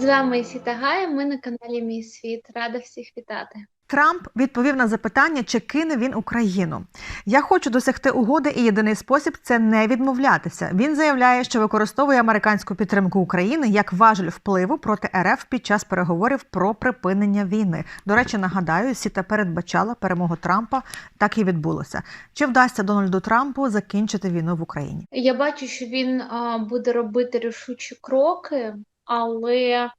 З вами Сіта Гая. Ми на каналі Мій Світ. Рада всіх вітати. Трамп відповів на запитання, чи кине він Україну. Я хочу досягти угоди, і єдиний спосіб це не відмовлятися. Він заявляє, що використовує американську підтримку України як важель впливу проти РФ під час переговорів про припинення війни. До речі, нагадаю, Сіта передбачала перемогу Трампа. Так і відбулося. Чи вдасться Дональду Трампу закінчити війну в Україні? Я бачу, що він буде робити рішучі кроки, але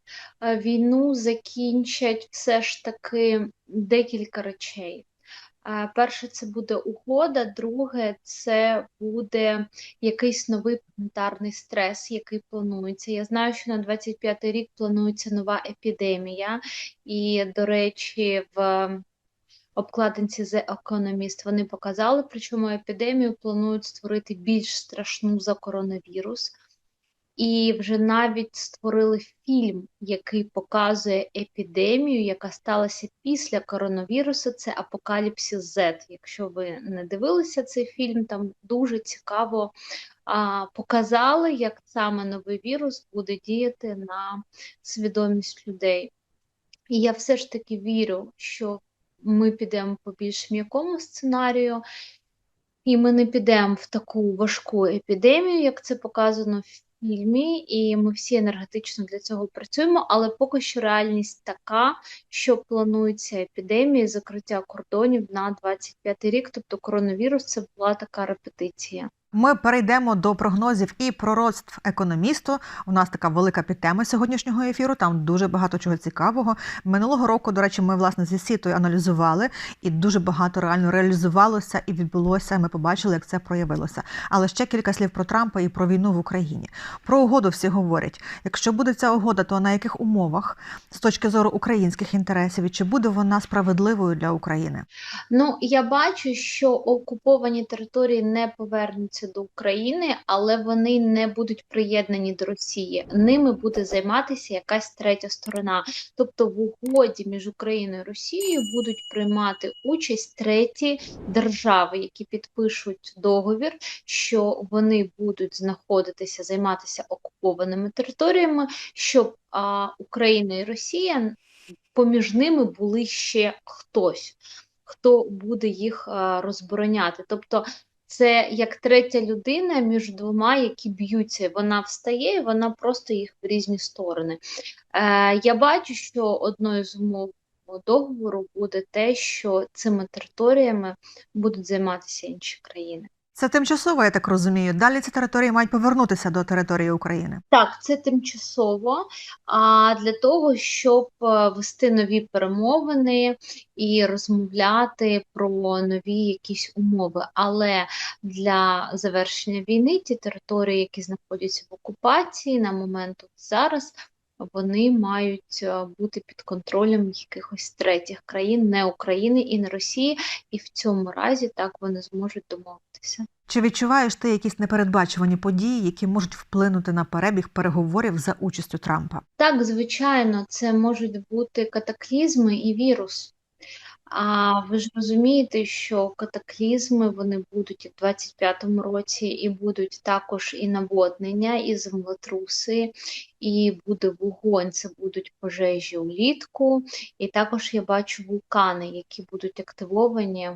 війну закінчать все ж таки декілька речей. Перше, це буде угода, друге, це буде якийсь новий планетарний стрес, який планується. Я знаю, що на 25-й рік планується нова епідемія, і, до речі, в обкладинці The Economist вони показали, причому епідемію планують створити більш страшну за коронавірус. І вже навіть створили фільм, який показує епідемію, яка сталася після коронавірусу. Це Апокаліпсис Z. Якщо ви не дивилися цей фільм, там дуже цікаво а, показали, як саме новий вірус буде діяти на свідомість людей. І я все ж таки вірю, що ми підемо по більш м'якому сценарію, і ми не підемо в таку важку епідемію, як це показано в фільмі, і ми всі енергетично для цього працюємо, але поки що реальність така, що планується епідемія, закриття кордонів на 25 рік, тобто коронавірус це була така репетиція. Ми перейдемо до прогнозів і пророцтв економісту. У нас така велика підтема сьогоднішнього ефіру. Там дуже багато чого цікавого. Минулого року, до речі, ми власне зі сітою аналізували, і дуже багато реально реалізувалося і відбулося. Ми побачили, як це проявилося. Але ще кілька слів про Трампа і про війну в Україні. Про угоду всі говорять. Якщо буде ця угода, то на яких умовах з точки зору українських інтересів і чи буде вона справедливою для України? Ну я бачу, що окуповані території не повернуться до України, але вони не будуть приєднані до Росії. Ними буде займатися якась третя сторона. Тобто в угоді між Україною і Росією будуть приймати участь треті держави, які підпишуть договір, що вони будуть знаходитися, займатися окупованими територіями, щоб а, Україна і Росія поміж ними були ще хтось. Хто буде їх розбороняти? Тобто це як третя людина між двома, які б'ються. Вона встає, і вона просто їх в різні сторони. Е, Я бачу, що одною з умов договору буде те, що цими територіями будуть займатися інші країни. Це тимчасово, я так розумію. Далі ці території мають повернутися до території України. Так, це тимчасово. А для того, щоб е, вести нові перемовини і розмовляти про нові якісь умови. Але для завершення війни ті території, які знаходяться в окупації на момент зараз, вони мають е, бути під контролем якихось третіх країн, не України і не Росії, і в цьому разі так вони зможуть домовитися. Чи відчуваєш ти якісь непередбачувані події, які можуть вплинути на перебіг переговорів за участю Трампа? Так, звичайно, це можуть бути катаклізми і вірус. А ви ж розумієте, що катаклізми вони будуть і в 25-му році, і будуть також і наводнення, і землетруси, і буде вогонь, це будуть пожежі улітку, і також я бачу вулкани, які будуть активовані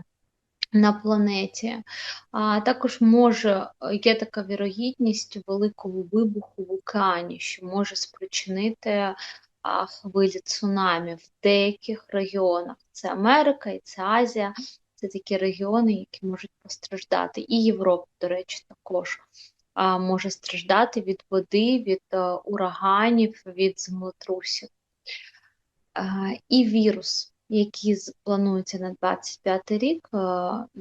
на планеті. А також може є така вірогідність великого вибуху в океані, що може спричинити хвилі цунамі в деяких регіонах. Це Америка і це Азія. Це такі регіони, які можуть постраждати. І Європа, до речі, також може страждати від води, від а, ураганів, від землетрусів. А, і вірус, який з- планується на 25 рік,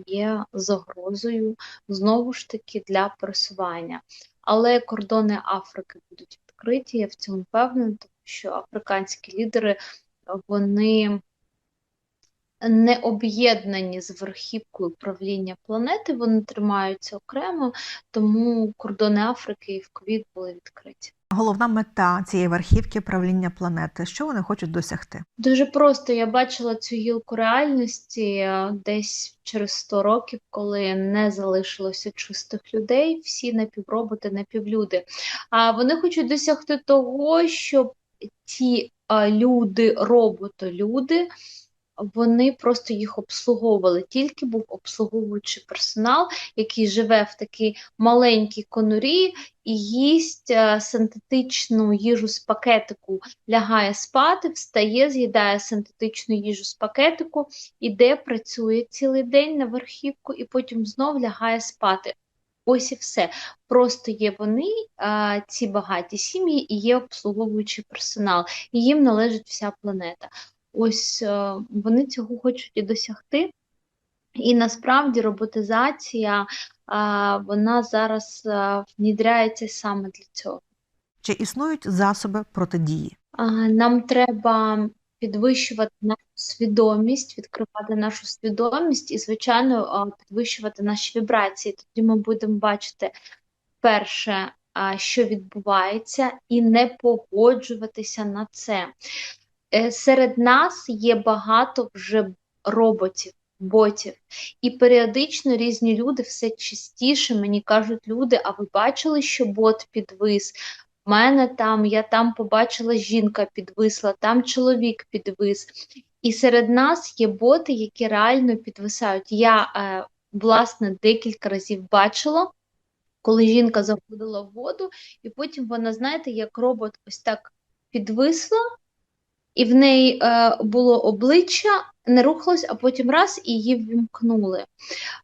є загрозою знову ж таки для пересування. Але кордони Африки будуть відкриті, я в цьому впевнена, тому що африканські лідери вони не об'єднані з верхівкою правління планети, вони тримаються окремо, тому кордони Африки і в ковід були відкриті. Головна мета цієї верхівки правління планети. Що вони хочуть досягти? Дуже просто я бачила цю гілку реальності е, десь через 100 років, коли не залишилося чистих людей, всі напівроботи, напівлюди. А вони хочуть досягти того, щоб ті а, люди, роботолюди, вони просто їх обслуговували. Тільки був обслуговуючий персонал, який живе в такій маленькій конурі і їсть а, синтетичну їжу з пакетику, лягає спати, встає, з'їдає синтетичну їжу з пакетику, іде, працює цілий день на верхівку і потім знов лягає спати. Ось і все. Просто є вони, а, ці багаті сім'ї, і є обслуговуючий персонал, і їм належить вся планета. Ось е, вони цього хочуть і досягти. І насправді роботизація, вона зараз внідряється саме для цього. Чи існують засоби протидії? Нам треба підвищувати нашу свідомість, відкривати нашу свідомість і, звичайно, підвищувати наші вібрації. Тоді ми будемо бачити перше, що відбувається, і не погоджуватися на це. Е, Серед нас є багато вже роботів, ботів, і періодично різні люди все частіше мені кажуть люди, а ви бачили, що бот підвис? У мене там, я там побачила жінка підвисла, там чоловік підвис. І серед нас є боти, які реально підвисають. Я, е, власне, декілька разів бачила, коли жінка заходила в воду, і потім вона, знаєте, як робот ось так підвисла, і в неї е, було обличчя, не рухалось, а потім раз і її ввімкнули.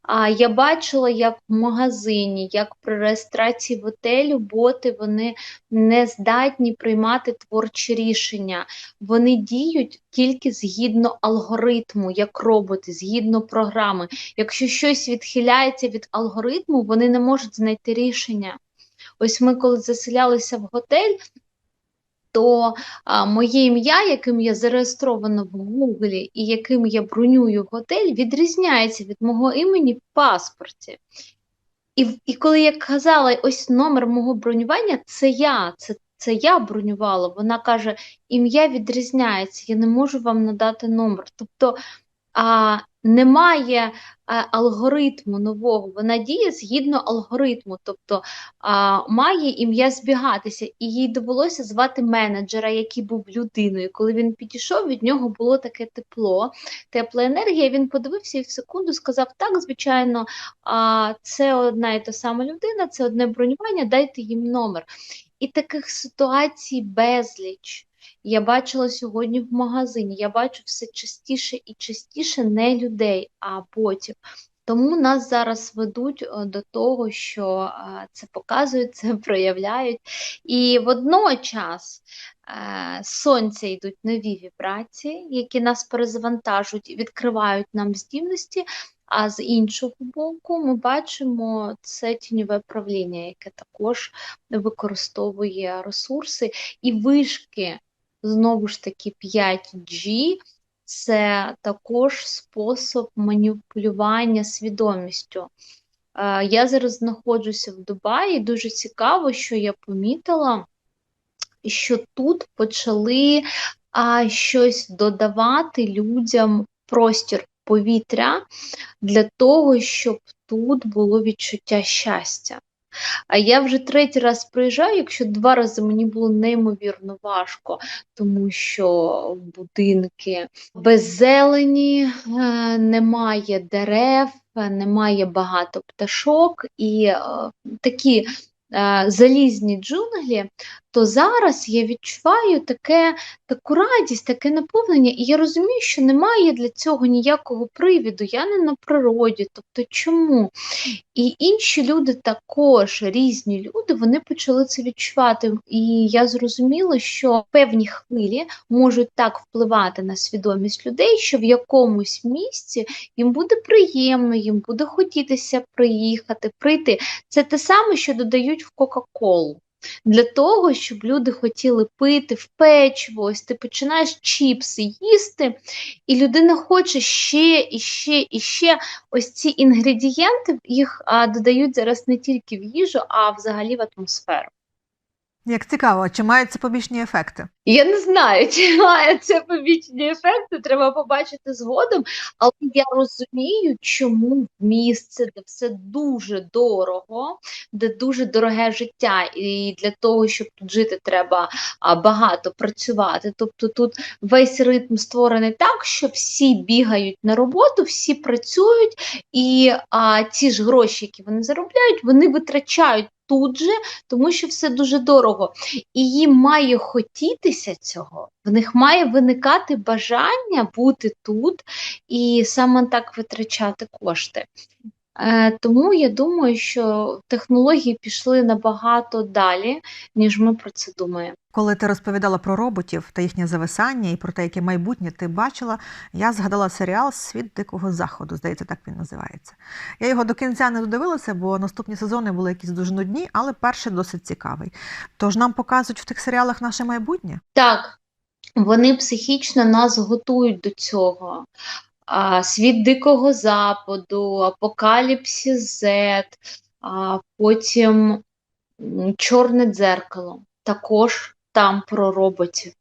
А я бачила, як в магазині, як при реєстрації в готелю боти вони не здатні приймати творчі рішення. Вони діють тільки згідно алгоритму, як роботи, згідно програми. Якщо щось відхиляється від алгоритму, вони не можуть знайти рішення. Ось ми, коли заселялися в готель, то а, моє ім'я, яким я зареєстрована в Гуглі і яким я бронюю готель, відрізняється від мого імені в паспорті. І, і коли я казала, ось номер мого бронювання, це я, це, це я бронювала. Вона каже, ім'я відрізняється, я не можу вам надати номер. Тобто а, немає алгоритму нового, вона діє згідно алгоритму, тобто має ім'я збігатися, і їй довелося звати менеджера, який був людиною. Коли він підійшов, від нього було таке тепло, тепла енергія. Він подивився і в секунду сказав: Так, звичайно, це одна і та сама людина, це одне бронювання, дайте їм номер. І таких ситуацій безліч. Я бачила сьогодні в магазині, я бачу все частіше і частіше не людей, а ботів. Тому нас зараз ведуть е, до того, що е, це показують, це проявляють. І водночас е, сонця йдуть нові вібрації, які нас перезавантажують, відкривають нам здібності. А з іншого боку, ми бачимо це тіньове правління, яке також використовує ресурси і вишки знову ж таки 5G це також спосіб маніпулювання свідомістю. Е, я зараз знаходжуся в Дубаї, і дуже цікаво, що я помітила, що тут почали а, щось додавати людям простір повітря для того, щоб тут було відчуття щастя. А я вже третій раз приїжджаю, якщо два рази мені було неймовірно важко, тому що будинки без зелені, е, немає дерев, немає багато пташок і е, такі е, залізні джунглі, то зараз я відчуваю таке, таку радість, таке наповнення, і я розумію, що немає для цього ніякого привіду. Я не на природі. Тобто чому? І інші люди також, різні люди, вони почали це відчувати. І я зрозуміла, що певні хвилі можуть так впливати на свідомість людей, що в якомусь місці їм буде приємно, їм буде хотітися приїхати, прийти. Це те саме, що додають в Кока-Колу. Для того, щоб люди хотіли пити в печиво, ось ти починаєш чіпси їсти, і людина хоче ще і ще і ще. Ось ці інгредієнти їх а, додають зараз не тільки в їжу, а взагалі в атмосферу. Як цікаво, чи мають це побічні ефекти? Я не знаю, чи має це побічні ефекти, треба побачити згодом. Але я розумію, чому місце, де все дуже дорого, де дуже дороге життя, і для того, щоб тут жити, треба багато працювати. Тобто тут весь ритм створений так, що всі бігають на роботу, всі працюють, і а, ці ж гроші, які вони заробляють, вони витрачають тут же, тому що все дуже дорого. І їм має хотітися цього, в них має виникати бажання бути тут і саме так витрачати кошти. Е, тому я думаю, що технології пішли набагато далі, ніж ми про це думаємо. Коли ти розповідала про роботів та їхнє зависання і про те, яке майбутнє ти бачила, я згадала серіал Світ Дикого Заходу, здається, так він називається. Я його до кінця не додивилася, бо наступні сезони були якісь дуже нудні, але перший досить цікавий. Тож нам показують в тих серіалах наше майбутнє. Так, вони психічно нас готують до цього. Світ Дикого Западу, Апокаліпсис Z, а потім Чорне дзеркало. Також там про роботів.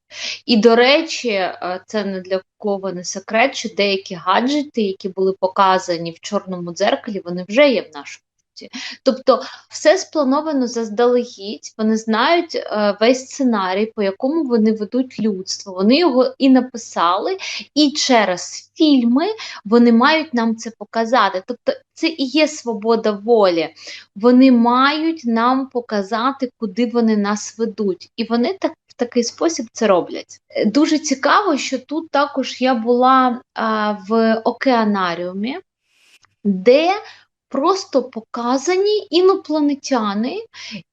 І, до речі, е, це не для кого не секрет, що деякі гаджети, які були показані в чорному дзеркалі, вони вже є в нашому житті. Тобто, все сплановано заздалегідь, вони знають е, весь сценарій, по якому вони ведуть людство. Вони його і написали, і через фільми вони мають нам це показати. Тобто, це і є свобода волі. Вони мають нам показати, куди вони нас ведуть. І вони так. Такий спосіб це роблять. Е, Дуже цікаво, що тут також я була а, в океанаріумі, де просто показані інопланетяни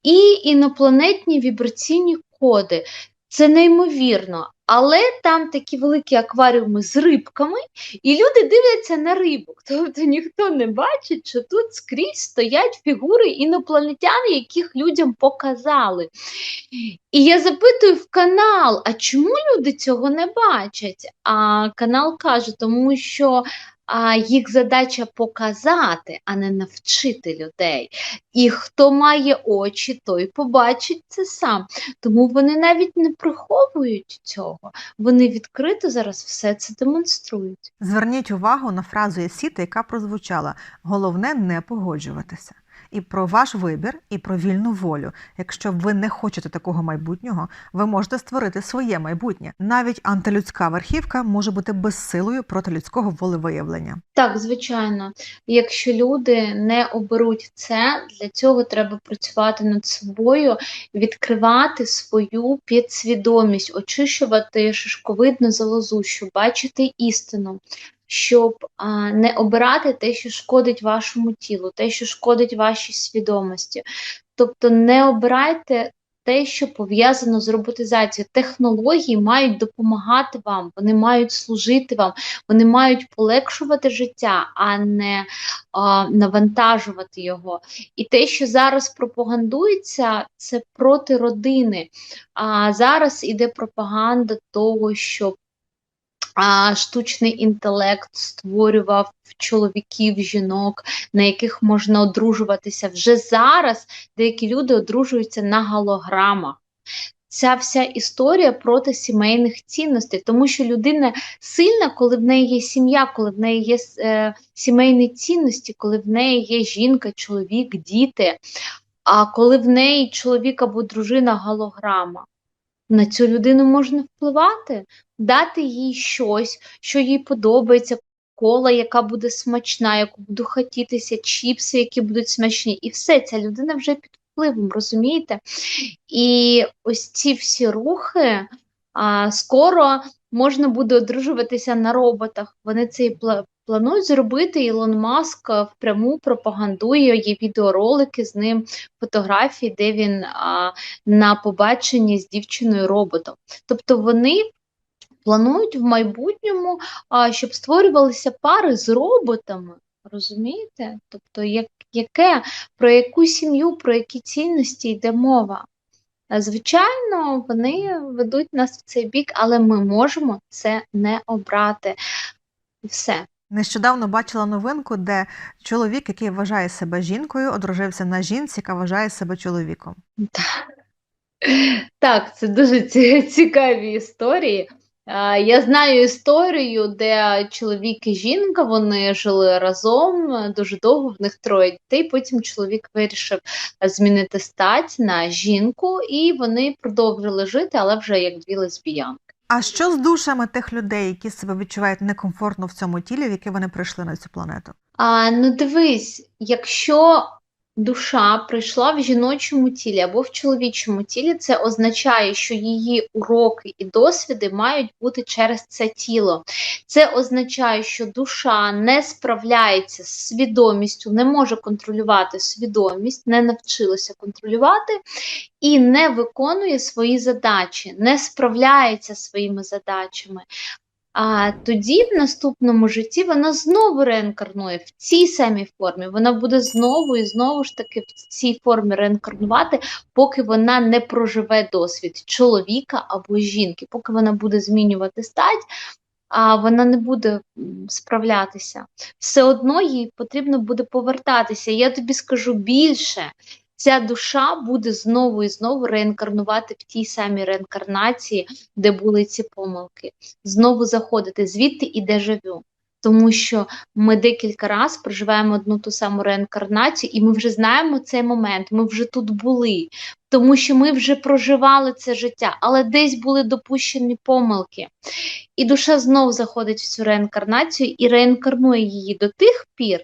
і інопланетні вібраційні коди. Це неймовірно. Але там такі великі акваріуми з рибками, і люди дивляться на рибок. Тобто ніхто не бачить, що тут скрізь стоять фігури інопланетян, яких людям показали. І я запитую в канал: а чому люди цього не бачать? А канал каже, тому що а, їх задача показати, а не навчити людей. І хто має очі, той побачить це сам. Тому вони навіть не приховують цього. Вони відкрито зараз все це демонструють. Зверніть увагу на фразу Есіта, яка прозвучала: головне не погоджуватися. І про ваш вибір, і про вільну волю. Якщо ви не хочете такого майбутнього, ви можете створити своє майбутнє. Навіть антилюдська верхівка може бути безсилою проти людського волевиявлення. Так, звичайно, якщо люди не оберуть це, для цього треба працювати над собою, відкривати свою підсвідомість, очищувати шишковидну залозу, щоб бачити істину, щоб а, не обирати те, що шкодить вашому тілу, те, що шкодить вашій свідомості. Тобто не обирайте те, що пов'язано з роботизацією. Технології мають допомагати вам, вони мають служити вам, вони мають полегшувати життя, а не а, навантажувати його. І те, що зараз пропагандується, це проти родини. А зараз іде пропаганда того, щоб а, штучний інтелект створював чоловіків, жінок, на яких можна одружуватися. Вже зараз деякі люди одружуються на голограмах. Ця вся історія проти сімейних цінностей, тому що людина сильна, коли в неї є сім'я, коли в неї є е, сімейні цінності, коли в неї є жінка, чоловік, діти. А коли в неї чоловік або дружина голограма, на цю людину можна впливати, дати їй щось, що їй подобається, кола, яка буде смачна, яку буду хотітися, чіпси, які будуть смачні, і все, ця людина вже під впливом, розумієте? І ось ці всі рухи а, скоро можна буде одружуватися на роботах. Вони це і планують зробити. Ілон Маск впряму пропагандує, є відеоролики з ним, фотографії, де він а, на побаченні з дівчиною роботом. Тобто вони планують в майбутньому, а, щоб створювалися пари з роботами. Розумієте? Тобто, як, яке, про яку сім'ю, про які цінності йде мова? Е, Звичайно, вони ведуть нас в цей бік, але ми можемо це не обрати. Все. Нещодавно бачила новинку, де чоловік, який вважає себе жінкою, одружився на жінці, яка вважає себе чоловіком. Так. Так, це дуже цікаві історії. А, Я знаю історію, де чоловік і жінка вони жили разом е, дуже довго, в них троє дітей. Потім чоловік вирішив е, змінити стать на жінку, і вони продовжили жити, але вже як дві лесбіянки. А що з душами тих людей, які себе відчувають некомфортно в цьому тілі, в яке вони прийшли на цю планету? А, ну дивись, якщо душа прийшла в жіночому тілі або в чоловічому тілі, це означає, що її уроки і досвіди мають бути через це тіло. Це означає, що душа не справляється з свідомістю, не може контролювати свідомість, не навчилася контролювати і не виконує свої задачі, не справляється своїми задачами. А тоді в наступному житті вона знову реінкарнує в цій самій формі. Вона буде знову і знову ж таки в цій формі реінкарнувати, поки вона не проживе досвід чоловіка або жінки, поки вона буде змінювати стать, а вона не буде справлятися. Все одно їй потрібно буде повертатися. Я тобі скажу більше. Ця душа буде знову і знову реінкарнувати в тій самій реінкарнації, де були ці помилки знову заходити, звідти і дежавю. Тому що ми декілька разів проживаємо одну ту саму реінкарнацію, і ми вже знаємо цей момент, ми вже тут були, тому що ми вже проживали це життя, але десь були допущені помилки. І душа знову заходить в цю реінкарнацію і реінкарнує її до тих пір,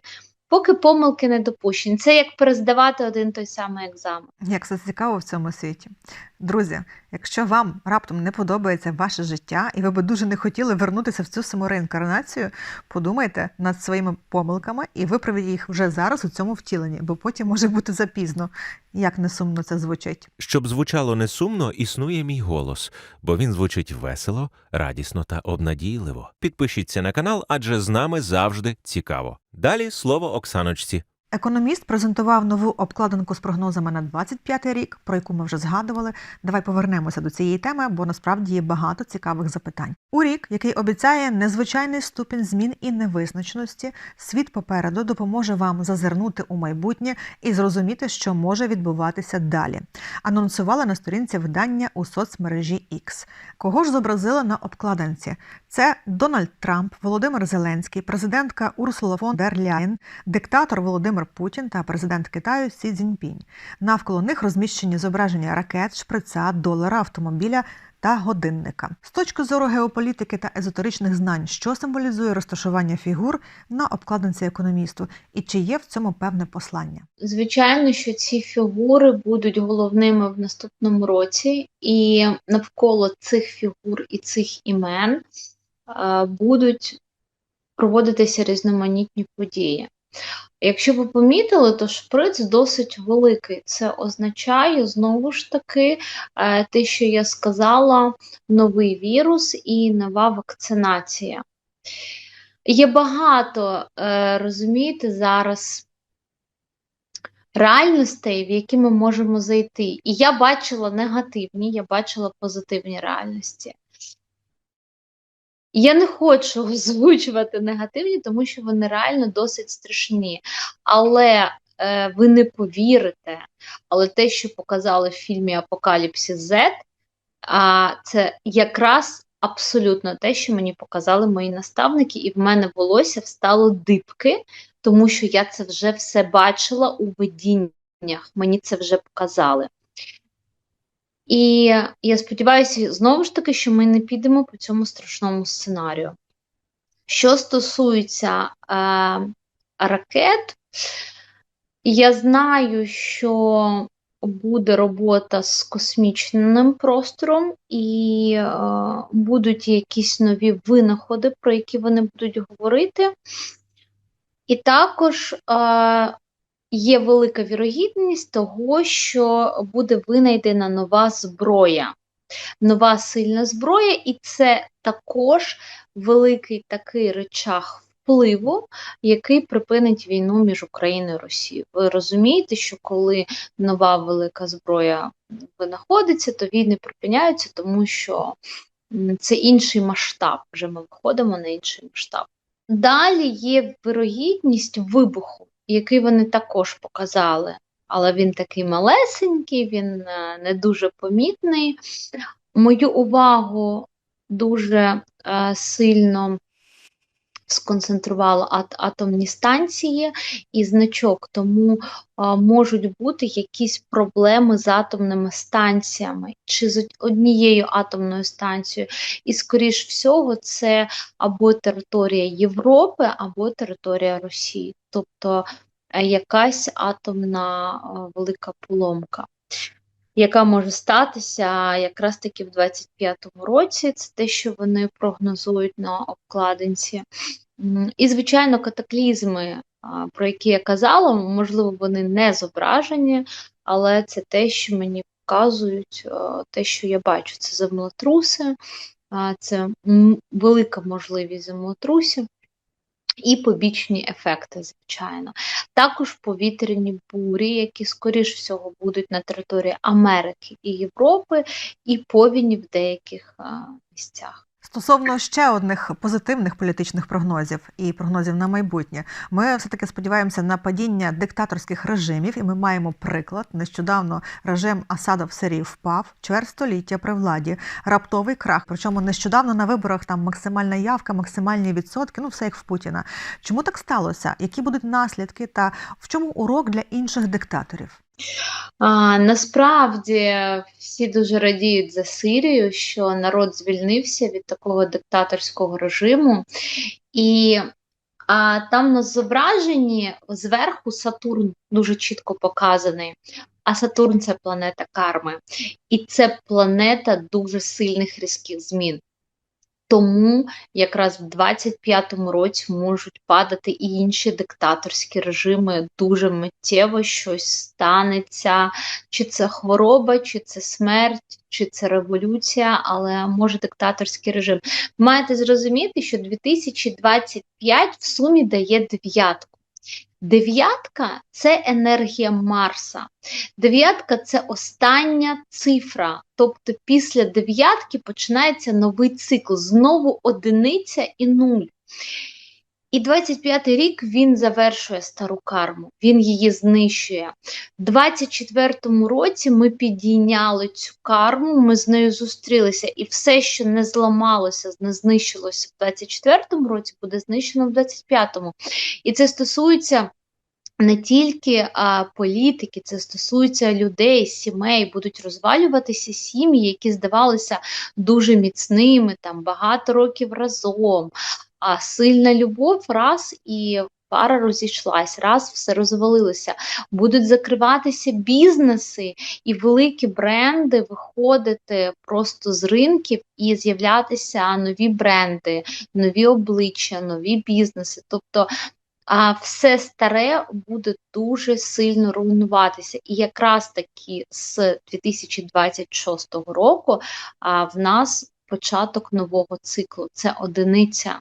поки помилки не допущені. Це як перездавати один той самий екзамен. Як це цікаво в цьому світі. Друзі, якщо вам раптом не подобається ваше життя, і ви би дуже не хотіли вернутися в цю саму реінкарнацію, подумайте над своїми помилками і виправіть їх вже зараз у цьому втіленні, бо потім може бути запізно. Як не сумно це звучить. Щоб звучало не сумно, існує мій голос, бо він звучить весело, радісно та обнадійливо. Підпишіться на канал, адже з нами завжди цікаво. Далі слово Оксаночці. Економіст презентував нову обкладинку з прогнозами на 25 рік, про яку ми вже згадували. Давай повернемося до цієї теми, бо насправді є багато цікавих запитань. У рік, який обіцяє незвичайний ступінь змін і невизначеності, світ попереду допоможе вам зазирнути у майбутнє і зрозуміти, що може відбуватися далі. Анонсували на сторінці видання у соцмережі X. Кого ж зобразили на обкладинці? Це Дональд Трамп, Володимир Зеленський, президентка Урсула фон дер Ляєн, диктатор Володимир Путін та президент Китаю Сі Цзіньпінь. Навколо них розміщені зображення ракет, шприца, долара, автомобіля та годинника. З точки зору геополітики та езотеричних знань, що символізує розташування фігур на обкладинці економісту, і чи є в цьому певне послання? Звичайно, що ці фігури будуть головними в наступному році, і навколо цих фігур і цих імен будуть проводитися різноманітні події. Якщо ви помітили, то шприц досить великий. Це означає знову ж таки е, те, що я сказала, новий вірус і нова вакцинація. Є багато, е, розумієте, зараз реальностей, в які ми можемо зайти. І я бачила негативні, я бачила позитивні реальності. Я не хочу озвучувати негативні, тому що вони реально досить страшні. Але е, ви не повірите, але те, що показали в фільмі Апокаліпсис Z, а, це якраз абсолютно те, що мені показали мої наставники, і в мене волосся встало дибки, тому що я це вже все бачила у видіннях. Мені це вже показали. І я сподіваюся, знову ж таки, що ми не підемо по цьому страшному сценарію. Що стосується е, ракет, я знаю, що буде робота з космічним простором, і е, будуть якісь нові винаходи, про які вони будуть говорити. І також е, є велика вірогідність того, що буде винайдена нова зброя, нова сильна зброя, і це також великий такий речах впливу, який припинить війну між Україною і Росією. Ви розумієте, що коли нова велика зброя винаходиться, то війни припиняються, тому що це інший масштаб. Вже ми виходимо на інший масштаб. Далі є вирогідність вибуху який вони також показали але він такий малесенький, він е, не дуже помітний. Мою увагу дуже е, сильно сконцентрувало ат- атомні станції і значок, тому можуть бути якісь проблеми з атомними станціями чи з однією атомною станцією. І, скоріш всього, це або територія Європи, або територія Росії, тобто е, якась атомна а, велика поломка. Яка може статися якраз таки в 25-му році, це те, що вони прогнозують на обкладинці. І, звичайно, катаклізми, про які я казала, можливо, вони не зображені, але це те, що мені показують, те, що я бачу. Це землетруси, це велика можливість землетрусів. І побічні ефекти, звичайно. Також повітряні бурі, які, скоріш всього, будуть на території Америки і Європи, і повіні в деяких місцях. Стосовно ще одних позитивних політичних прогнозів і прогнозів на майбутнє, ми все таки сподіваємося на падіння диктаторських режимів, і ми маємо приклад. Нещодавно режим Асада в Сирії впав, чверть століття при владі, раптовий крах. Причому нещодавно на виборах там максимальна явка, максимальні відсотки. Ну все як в Путіна. Чому так сталося? Які будуть наслідки, та в чому урок для інших диктаторів? А, насправді всі дуже радіють за Сирію, що народ звільнився від такого диктаторського режиму, і а, там на зображенні зверху Сатурн дуже чітко показаний. А Сатурн це планета карми, і це планета дуже сильних різких змін. Тому якраз в 25-му році можуть падати і інші диктаторські режими дуже миттєво щось станеться, чи це хвороба, чи це смерть, чи це революція, але може диктаторський режим. Маєте зрозуміти, що 2025 в сумі дає дев'ятку. Дев'ятка це енергія Марса. Дев'ятка це остання цифра. Тобто після дев'ятки починається новий цикл, знову одиниця і нуль. І 25-й рік він завершує стару карму, він її знищує. У 24-му році ми підійняли цю карму, ми з нею зустрілися, і все, що не зламалося, не знищилося в 24-му році, буде знищено в 25-му. І це стосується. Не тільки а, політики, це стосується людей, сімей, будуть розвалюватися сім'ї, які здавалися дуже міцними, там багато років разом. А сильна любов раз і пара розійшлась, раз все розвалилося. Будуть закриватися бізнеси і великі бренди виходити просто з ринків і з'являтися нові бренди, нові обличчя, нові бізнеси. Тобто а все старе буде дуже сильно руйнуватися. І якраз таки з 2026 року а, в нас початок нового циклу це одиниця.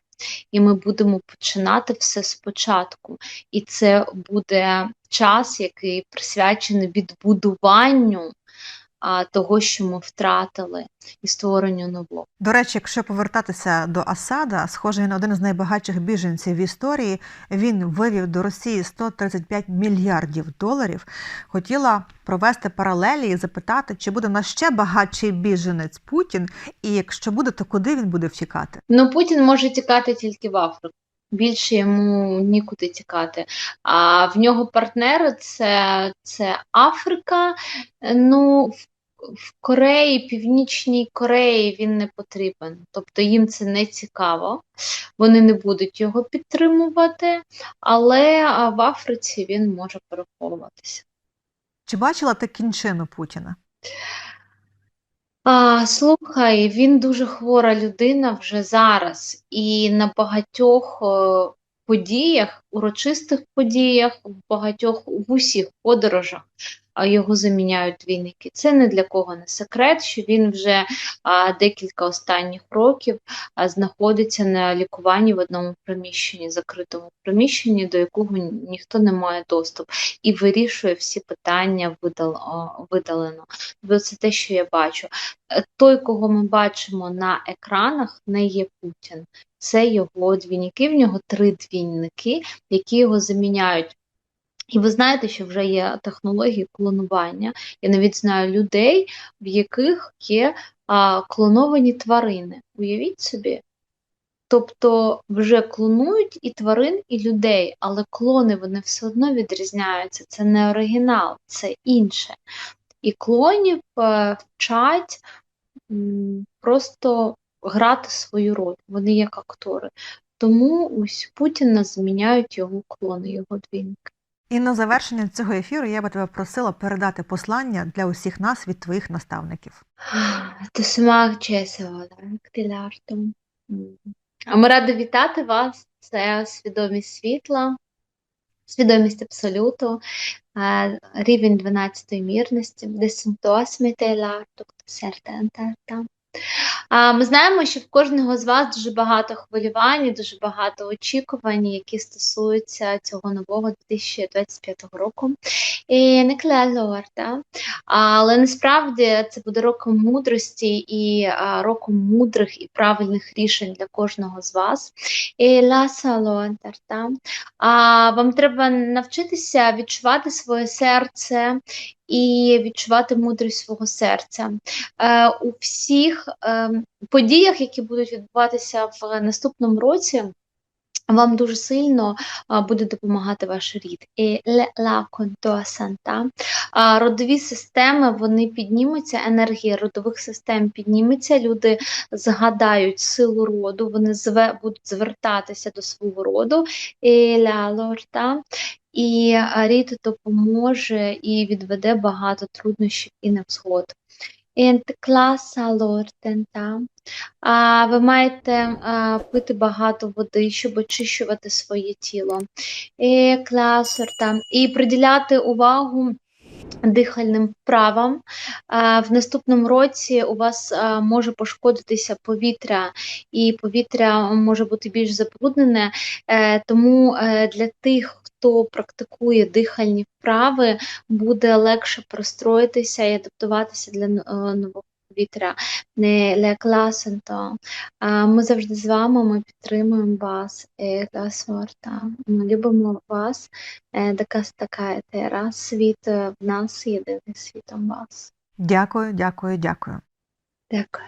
І ми будемо починати все спочатку. І це буде час, який присвячений відбудуванню а, того, що ми втратили, і створенню нового. До речі, якщо повертатися до Асада, схоже, він один з найбагатших біженців в історії. Він вивів до Росії 135 мільярдів доларів. Хотіла провести паралелі і запитати, чи буде в нас ще багатший біженець Путін, і якщо буде, то куди він буде втікати? Ну, Путін може тікати тільки в Африку. Більше йому нікуди тікати. А в нього партнери це, це Африка. Ну, в, в Кореї, Північній Кореї він не потрібен. Тобто їм це не цікаво, вони не будуть його підтримувати, але в Африці він може переховуватися. Чи бачила ти кінчину Путіна? А, слухай, він дуже хвора людина вже зараз, і на багатьох подіях, урочистих подіях, в багатьох в усіх подорожах а, його заміняють двійники. Це не для кого не секрет, що він вже а, декілька останніх років а, знаходиться на лікуванні в одному приміщенні, закритому приміщенні, до якого ніхто не має доступу, і вирішує всі питання видал, видалено. Це те, що я бачу. Той, кого ми бачимо на екранах, не є Путін. Це його двійники, в нього три двійники, які його заміняють. І ви знаєте, що вже є технології клонування. Я навіть знаю людей, в яких є а, клоновані тварини. Уявіть собі. Тобто вже клонують і тварин, і людей, але клони вони все одно відрізняються. Це не оригінал, це інше. І клонів е, вчать просто грати свою роль. Вони як актори. Тому ось Путіна заміняють його клони, його двійники. І на завершення цього ефіру я би тебе просила передати послання для усіх нас від твоїх наставників. Тосмак Чесова, Ктиляртом. А ми раді вітати вас. Це свідомість світла, свідомість абсолюту, е, рівень 12-ї мірності, десентосмітейларту, сердентарта. А Ми знаємо, що в кожного з вас дуже багато хвилювань, дуже багато очікувань, які стосуються цього нового 2025 року. І не клялорта. Але насправді це буде роком мудрості і роком мудрих і правильних рішень для кожного з вас. І ла салонтарта. А вам треба навчитися відчувати своє серце і відчувати мудрість свого серця. Е, у всіх е, подіях, які будуть відбуватися в наступному році. Вам дуже сильно а, буде допомагати ваш рід. І la contoa Родові системи вони піднімуться, енергія родових систем підніметься, люди згадають силу роду, вони зве, будуть звертатися до свого роду. І la lorta. І рід допоможе і відведе багато труднощів і невзгод. А, ви маєте а, пити багато води, щоб очищувати своє тіло. Класорта. і приділяти увагу дихальним вправам. В наступному році у вас може пошкодитися повітря, і повітря може бути більш забруднене. Е, тому е, для тих, хто практикує дихальні вправи, буде легше простроїтися і адаптуватися для е, нового повітря. Не для класенто. Ми завжди з вами, ми підтримуємо вас, е, сорта. Ми любимо вас. Е, Така така тера. Світ в нас єдиний світом вас. Дякую, дякую, дякую. Дякую.